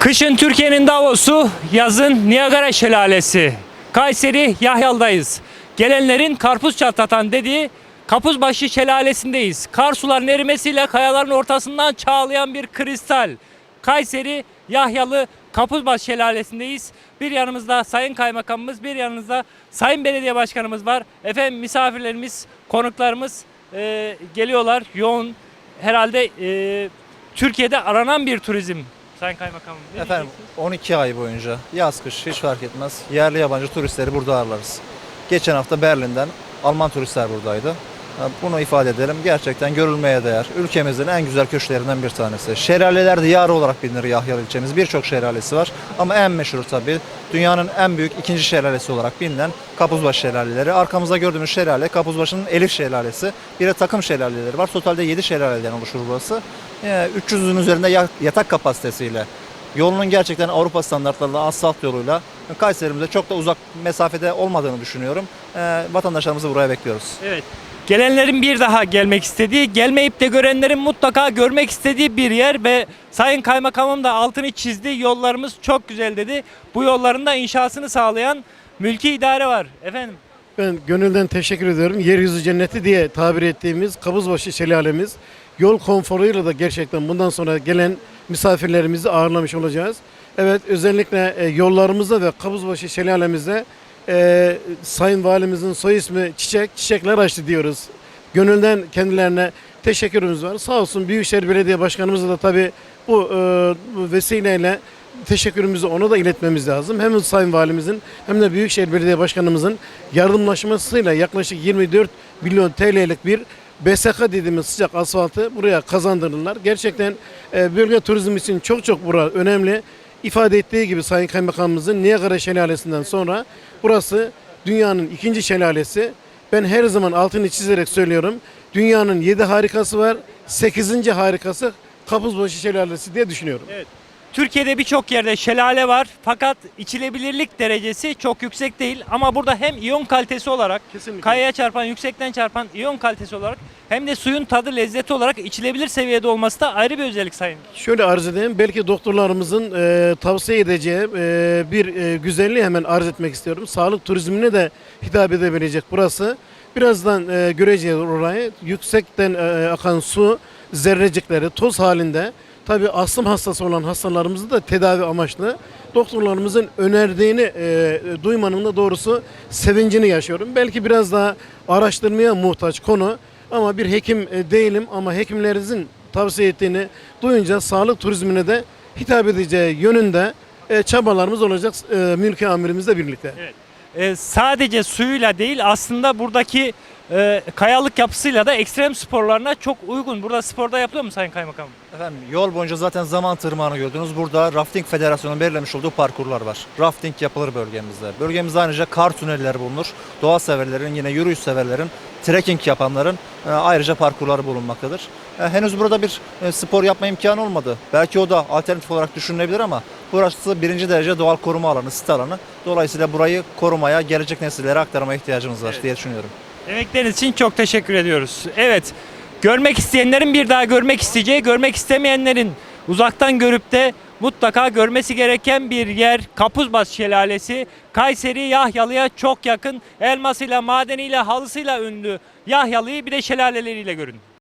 Kışın Türkiye'nin Davos'u, yazın Niagara Şelalesi. Kayseri Yahyal'dayız. Gelenlerin karpuz çatlatan dediği Kapuzbaşı Şelalesi'ndeyiz. Kar suların erimesiyle kayaların ortasından çağlayan bir kristal. Kayseri Yahyalı Kapuzbaşı Şelalesi'ndeyiz. Bir yanımızda Sayın Kaymakamımız, bir yanımızda Sayın Belediye Başkanımız var. Efendim misafirlerimiz, konuklarımız e, geliyorlar. Yoğun herhalde e, Türkiye'de aranan bir turizm. Sayın Kaymakamım. ne Efendim diyeceksiniz? 12 ay boyunca yaz kış hiç fark etmez. Yerli yabancı turistleri burada ağırlarız. Geçen hafta Berlin'den Alman turistler buradaydı. Bunu ifade edelim. Gerçekten görülmeye değer. Ülkemizin en güzel köşklerinden bir tanesi. Şelaleler diyarı olarak bilinir Yahyalı ilçemiz. Birçok şelalesi var. Ama en meşhur tabii dünyanın en büyük ikinci şelalesi olarak bilinen Kapuzbaşı şelaleleri. Arkamızda gördüğümüz şelale Kapuzbaşı'nın Elif şelalesi. Bir de takım şelaleleri var. Totalde 7 şelaleden oluşur burası. Ee, 300'ün üzerinde ya- yatak kapasitesiyle Yolunun gerçekten Avrupa standartlarında asfalt yoluyla Kayseri'mize çok da uzak mesafede olmadığını düşünüyorum. Ee, vatandaşlarımızı buraya bekliyoruz. Evet. Gelenlerin bir daha gelmek istediği, gelmeyip de görenlerin mutlaka görmek istediği bir yer ve Sayın Kaymakamım da altını çizdi. Yollarımız çok güzel dedi. Bu yolların da inşasını sağlayan mülki idare var. Efendim Ben gönülden teşekkür ediyorum. Yeryüzü cenneti diye tabir ettiğimiz Kabuzbaşı Şelalemiz yol konforuyla da gerçekten bundan sonra gelen misafirlerimizi ağırlamış olacağız. Evet özellikle e, yollarımızda ve Kabuzbaşı Şelalemizde e, Sayın Valimizin soy ismi Çiçek, Çiçekler açtı diyoruz. Gönülden kendilerine teşekkürümüz var. Sağ olsun Büyükşehir Belediye Başkanımıza da tabii bu, e, bu vesileyle teşekkürümüzü ona da iletmemiz lazım. Hem Sayın Valimizin hem de Büyükşehir Belediye Başkanımızın yardımlaşmasıyla yaklaşık 24 milyon TL'lik bir BSK dediğimiz sıcak asfaltı buraya kazandırırlar. Gerçekten e, bölge turizmi için çok çok bura önemli. İfade ettiği gibi Sayın Kaymakamımızın Niagara Şelalesi'nden sonra burası dünyanın ikinci şelalesi. Ben her zaman altını çizerek söylüyorum. Dünyanın 7 harikası var. 8. harikası Kapuzbaşı Şelalesi diye düşünüyorum. Türkiye'de birçok yerde şelale var fakat içilebilirlik derecesi çok yüksek değil ama burada hem iyon kalitesi olarak Kesinlikle. kayaya çarpan, yüksekten çarpan iyon kalitesi olarak hem de suyun tadı lezzeti olarak içilebilir seviyede olması da ayrı bir özellik sayın. Şöyle arz edeyim. Belki doktorlarımızın e, tavsiye edeceği e, bir e, güzelliği hemen arz etmek istiyorum. Sağlık turizmine de hitap edebilecek burası. Birazdan e, göreceğiz orayı. Yüksekten e, akan su zerrecikleri toz halinde. Tabi astım hastası olan hastalarımızı da tedavi amaçlı doktorlarımızın önerdiğini e, duymanın da doğrusu sevincini yaşıyorum. Belki biraz daha araştırmaya muhtaç konu ama bir hekim e, değilim ama hekimlerinizin tavsiye ettiğini duyunca sağlık turizmine de hitap edeceği yönünde e, çabalarımız olacak e, mülki amirimizle birlikte. Ee, sadece suyuyla değil aslında buradaki e, kayalık yapısıyla da ekstrem sporlarına çok uygun. Burada sporda yapılıyor mu Sayın Kaymakamım? Efendim yol boyunca zaten zaman tırmağını gördünüz. Burada Rafting Federasyonu'nun belirlemiş olduğu parkurlar var. Rafting yapılır bölgemizde. Bölgemizde ayrıca kar tünelleri bulunur. Doğa severlerin yine yürüyüş severlerin trekking yapanların e, ayrıca parkurları bulunmaktadır. E, henüz burada bir e, spor yapma imkanı olmadı. Belki o da alternatif olarak düşünülebilir ama burası birinci derece doğal koruma alanı, sit alanı. Dolayısıyla burayı korumaya, gelecek nesillere aktarmaya ihtiyacımız var diye düşünüyorum. Emekleriniz için çok teşekkür ediyoruz. Evet, görmek isteyenlerin bir daha görmek isteyeceği, görmek istemeyenlerin uzaktan görüp de mutlaka görmesi gereken bir yer Kapuzbaşı Şelalesi. Kayseri Yahyalı'ya çok yakın. Elmasıyla, madeniyle, halısıyla ünlü Yahyalı'yı bir de şelaleleriyle görün.